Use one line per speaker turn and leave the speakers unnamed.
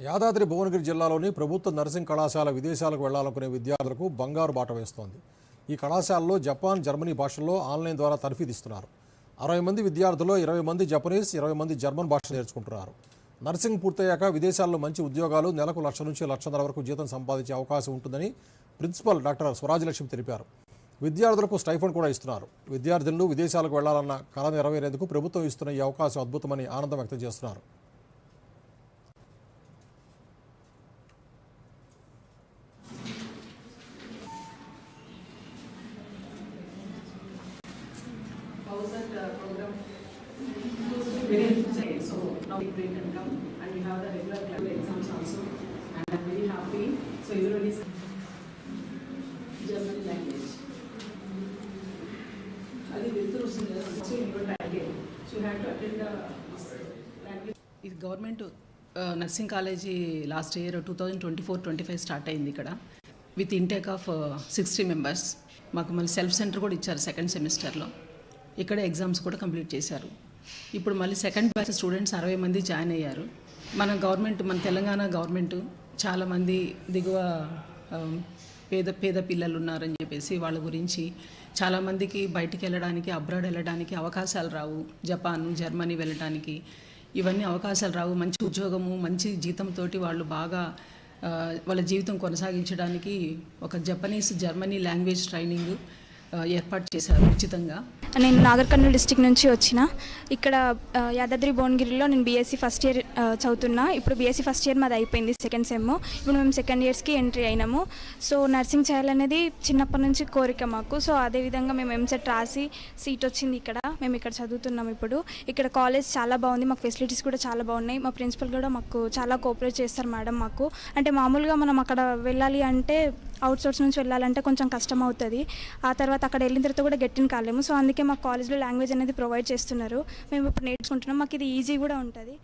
యాదాద్రి భువనగిరి జిల్లాలోని ప్రభుత్వ నర్సింగ్ కళాశాల విదేశాలకు వెళ్ళాలనుకునే విద్యార్థులకు బంగారు బాట వేస్తోంది. ఈ కళాశాలలో జపాన్ జర్మనీ భాషల్లో ఆన్లైన్ ద్వారా తర్ఫీదిస్తున్నారు అరవై మంది విద్యార్థుల్లో ఇరవై మంది జపనీస్ ఇరవై మంది జర్మన్ భాష నేర్చుకుంటున్నారు. నర్సింగ్ పూర్తయ్యాక విదేశాల్లో మంచి ఉద్యోగాలు నెలకు లక్ష నుంచి లక్షన్నర వరకు జీతం సంపాదించే అవకాశం ఉంటుందని ప్రిన్సిపల్ డాక్టర్ స్వరాజలక్ష్మి తెలిపారు. విద్యార్థులకు స్టైఫండ్ కూడా ఇస్తున్నారు. విద్యార్థులు విదేశాలకు వెళ్ళాలన్న కళ నెరవేరేందుకు ప్రభుత్వం ఇస్తున్న ఈ అవకాశం అద్భుతమని ఆనందం వ్యక్తం చేస్తున్నారు.
How's that uh, program? Very interesting. So now we bring and come and we have the regular club exams also. And I'm very happy. So everybody is German language. అది వెళ్తురు వస్తుంది కదా so your target so you have to attend language
ఇది government nursing college last year two thousand twenty four twenty five start అయింది ఇక్కడ with intake of sixty members మాకు మళ్ళీ self centre కూడా ఇచ్చారు సెకండ్ సెమిస్టర్లో ఇక్కడ ఎగ్జామ్స్ కూడా కంప్లీట్ చేశారు. ఇప్పుడు మళ్ళీ సెకండ్ బ్యాచ్ స్టూడెంట్స్ అరవై మంది జాయిన్ అయ్యారు. మన గవర్నమెంట్ మన తెలంగాణ గవర్నమెంట్ చాలామంది దిగువ పేద పేద పిల్లలు ఉన్నారని చెప్పేసి వాళ్ళ గురించి చాలామందికి బయటికి వెళ్ళడానికి అబ్రాడ్ వెళ్ళడానికి అవకాశాలు రావు. జపాన్ జర్మనీ వెళ్ళడానికి ఇవన్నీ అవకాశాలు రావు. మంచి ఉద్యోగము మంచి జీతంతో వాళ్ళు బాగా వాళ్ళ జీవితం కొనసాగించడానికి ఒక జపనీస్ జర్మనీ లాంగ్వేజ్ ట్రైనింగ్ ఏర్పాటు చేశారు ఉచితంగా?
నేను నాగర్ కర్నూలు డిస్టిక్ నుంచి వచ్చిన. ఇక్కడ యాదాద్రి భువనగిరిలో నేను బీఎస్సీ ఫస్ట్ ఇయర్ చదువుతున్నా. ఇప్పుడు బీఎస్సీ ఫస్ట్ ఇయర్ మాది అయిపోయింది సెకండ్ సెమ్ ఇప్పుడు మేము సెకండ్ ఇయర్స్కి ఎంట్రీ అయినాము. సో నర్సింగ్ చేయాలనేది చిన్నప్పటి నుంచి కోరిక మాకు. సో అదేవిధంగా మేము ఎంసెట్ రాసి సీట్ వచ్చింది ఇక్కడ. మేము ఇక్కడ చదువుతున్నాం ఇప్పుడు. ఇక్కడ కాలేజ్ చాలా బాగుంది. మాకు ఫెసిలిటీస్ కూడా చాలా బాగున్నాయి. మా ప్రిన్సిపల్ కూడా మాకు చాలా కోఆపరేట్ చేస్తారు మేడం మాకు. అంటే మామూలుగా మనం అక్కడ వెళ్ళాలి అంటే అవుట్ సోర్స్ నుంచి వెళ్ళాలంటే కొంచెం కష్టం అవుతుంది. ఆ తర్వాత తర్వాత అక్కడ వెళ్ళిన తర్వాత కూడా గెట్టిన కాలేము సో అందుకే మా కాలేజ్లో లాంగ్వేజ్ అనేది ప్రొవైడ్ చేస్తున్నారు. మేము ఇప్పుడు నేర్చుకుంటున్నాం. మాకు ఇది ఈజీ కూడా ఉంటుంది.